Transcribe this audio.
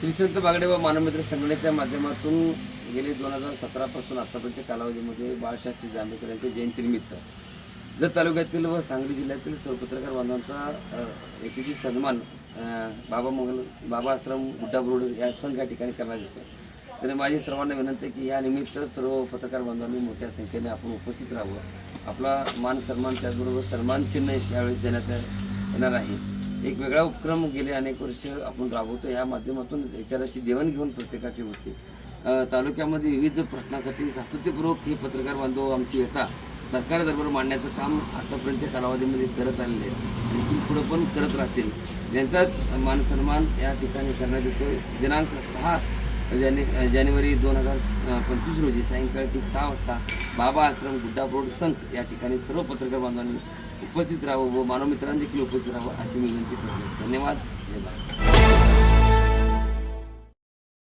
श्रीसंत बागडे व मानवमित्र संघटनेच्या माध्यमातून गेले दोन हजार सतरापासून आत्तापर्यंतच्या कालावधीमध्ये बाळशास्त्री जांभेकर यांच्या जयंतीनिमित्त जत तालुक्यातील व सांगली जिल्ह्यातील सर्व पत्रकार बांधवांचा येथेची सन्मान बाबा मंगल बाबा आश्रम हुड्डाबुरुड या संघ या ठिकाणी करण्यात येतो. तरी माझी सर्वांना विनंती आहे की या निमित्त सर्व पत्रकार बांधवांनी मोठ्या संख्येने आपण उपस्थित राहावं. आपला मान सन्मान त्याचबरोबर सन्मान चिन्ह यावेळेस देण्यात येणार आहे. एक वेगळा उपक्रम गेले अनेक वर्ष आपण राबवतो या माध्यमातून विचाराची देवाणघेवाण प्रत्येकाची होते. तालुक्यामध्ये विविध प्रश्नासाठी सातत्यपूर्वक हे पत्रकार बांधव आमची येतात सरकार दरबार मांडण्याचं काम आतापर्यंतच्या कालावधीमध्ये करत आलेले आहेत. आणि पुढं पण करत राहतील. ज्यांचाच मान सन्मान या ठिकाणी करण्यात येतो दिनांक सहा जाने जानेवारी दोन हजार पंचवीस रोजी सायंकाळी ठीक सहा वाजता बाबा आश्रम गुड्डा रोड संघ या ठिकाणी सर्व पत्रकार बांधवांनी उपस्थित राहावं व मानव मित्रांनी देखील उपस्थित राहावं अशी मी विनंती करतो. धन्यवाद. जय